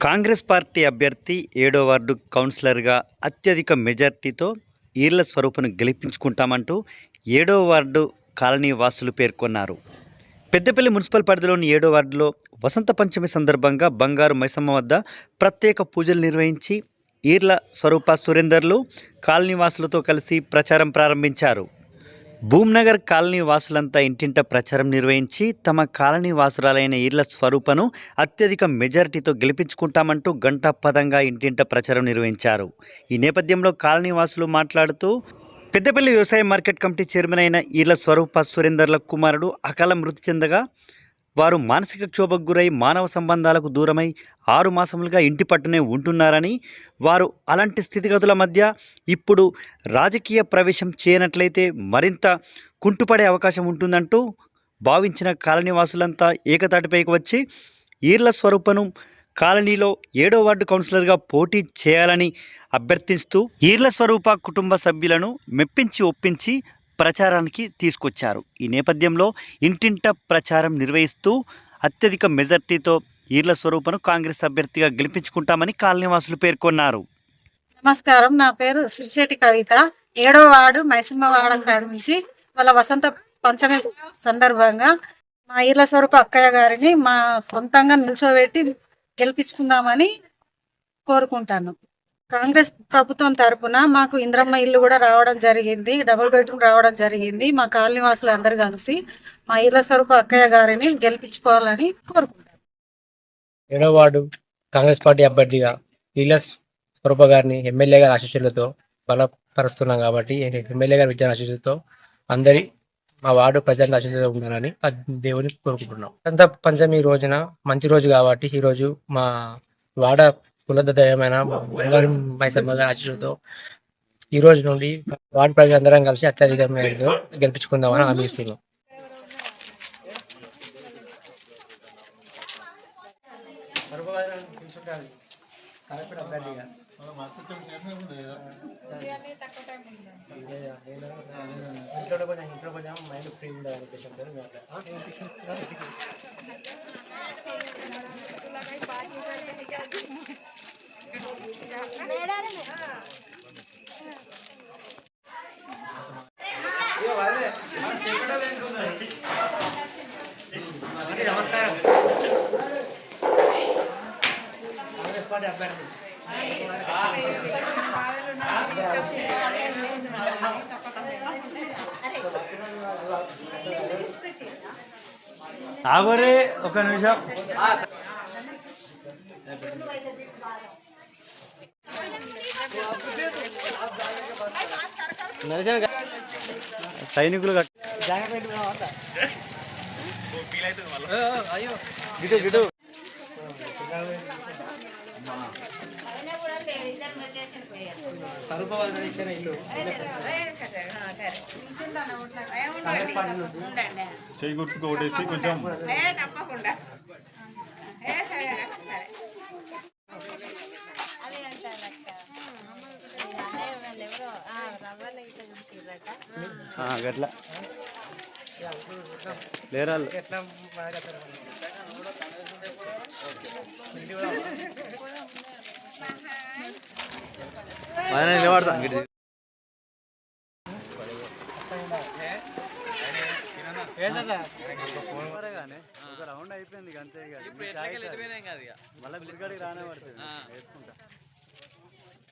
Congress party అభ్యర్థి ఏడో ward కౌన్సిలర్గా అత్యధిక మెజార్టీతో ఈర్ల స్వరూపును గెలిపించుకుంటామంటూ ఏడో వార్డు కాలనీ వాసులు పేర్కొన్నారు. పెద్దపల్లి మున్సిపల్ పరిధిలోని ఏడో వార్డులో వసంత పంచమి సందర్భంగా బంగారు మైసమ్మ వద్ద ప్రత్యేక పూజలు నిర్వహించి ఈర్ల స్వరూప సురేందర్లు కాలనీ వాసులతో కలిసి ప్రచారం ప్రారంభించారు. భూమ్నగర్ కాలనీ వాసులంతా ఇంటింట ప్రచారం నిర్వహించి తమ కాలనీ వాసురాలైన ఈర్ల స్వరూపను అత్యధిక మెజారిటీతో గెలిపించుకుంటామంటూ గంటాపదంగా ఇంటింట ప్రచారం నిర్వహించారు. ఈ నేపథ్యంలో కాలనీ వాసులు మాట్లాడుతూ పెద్దపల్లి వ్యవసాయ మార్కెట్ కమిటీ చైర్మన్ అయిన ఈర్ల స్వరూప సురేందర్ల కుమారుడు అకాల మృతి చెందగా వారు మానసిక క్షోభకు గురై మానవ సంబంధాలకు దూరమై ఆరు మాసములుగా ఇంటి పట్టునే ఉంటున్నారని వారు అలాంటి స్థితిగతుల మధ్య ఇప్పుడు రాజకీయ ప్రవేశం చేయనట్లయితే మరింత కుంటుపడే అవకాశం ఉంటుందంటూ భావించిన కాలనీ వాసులంతా ఏకతాటిపైకి వచ్చి ఈర్ల స్వరూపను కాలనీలో ఏడో వార్డు కౌన్సిలర్గా పోటీ చేయాలని అభ్యర్థిస్తూ ఈర్ల స్వరూప కుటుంబ సభ్యులను మెప్పించి ఒప్పించి ప్రచారానికి తీసుకొచ్చారు. ఈ నేపథ్యంలో ఇంటింట ప్రచారం నిర్వహిస్తూ అత్యధిక మెజార్టీతో ఈర్ల స్వరూపను కాంగ్రెస్ అభ్యర్థిగా గెలిపించుకుంటామని కాలనీవాసులు పేర్కొన్నారు. నమస్కారం. నా పేరు శ్రీశెట్టి కవిత. ఏడవ వార్డు మైసమ్మవాడ నుంచి వాళ్ళ వసంత పంచమి సందర్భంగా మా ఈర్ల స్వరూప అక్కయ్య గారిని మా సొంతంగా నిల్చోబెట్టి గెలిపించుకుందామని కోరుకుంటాను. కాంగ్రెస్ ప్రభుత్వం తరపున మాకు ఇంద్రమ్మ ఇల్లు కూడా రావడం జరిగింది డబుల్ బెడ్రూమ్ రావడం జరిగింది మా కాలనీ వాసులు అందరు కలిసి మా ఈర్ల స్వరూప అక్కయ్య గారిని గెలిపించుకోవాలని ఏడో వార్డు కాంగ్రెస్ పార్టీ అభ్యర్థిగా లీలస్ స్వరూప గారిని ఎమ్మెల్యే గారి ఆశీస్సులతో బలపరుస్తున్నాం కాబట్టి ఎమ్మెల్యే గారి విద్యా ఆశీస్సులతో అందరి మా వార్డు ప్రజల ఆశీస్సులతో ఉండాలని దేవుని కోరుకుంటున్నాం. వసంత పంచమి రోజున మంచి రోజు కాబట్టి ఈ రోజు మా వాడ కులదయమైన బంగారు మైసమ్మ గారి ఆశీస్సులతో ఈ రోజు నుండి వార్డు ప్రజలందరం కలిసి అత్యధిక మేరలో గెలిపించుకుందామని హామీ ఇస్తున్నాం ఇంట్లో కొంచెం ఇంట్లో కొంచెం మైండ్ ఫ్రీ ఉండాలి ఉద్దేశంతో నమస్కారం కాంగ్రెస్ పార్టీ అభ్యర్థి ఆగోరే ఒక నిమిషం. సైనికులు అయ్యో. గిటు గిటు. ఇల్లు. నుంచి చేయి గుర్తుకు ఓటేసి కొంచెం. తప్పకుండా గట్లా. లేరా? ఎట్లా ఒక రౌండ్ అయిపోయింది అంతే మళ్ళీ గుడికాడికి రానే పడుతుంది. వేసుకుంటా.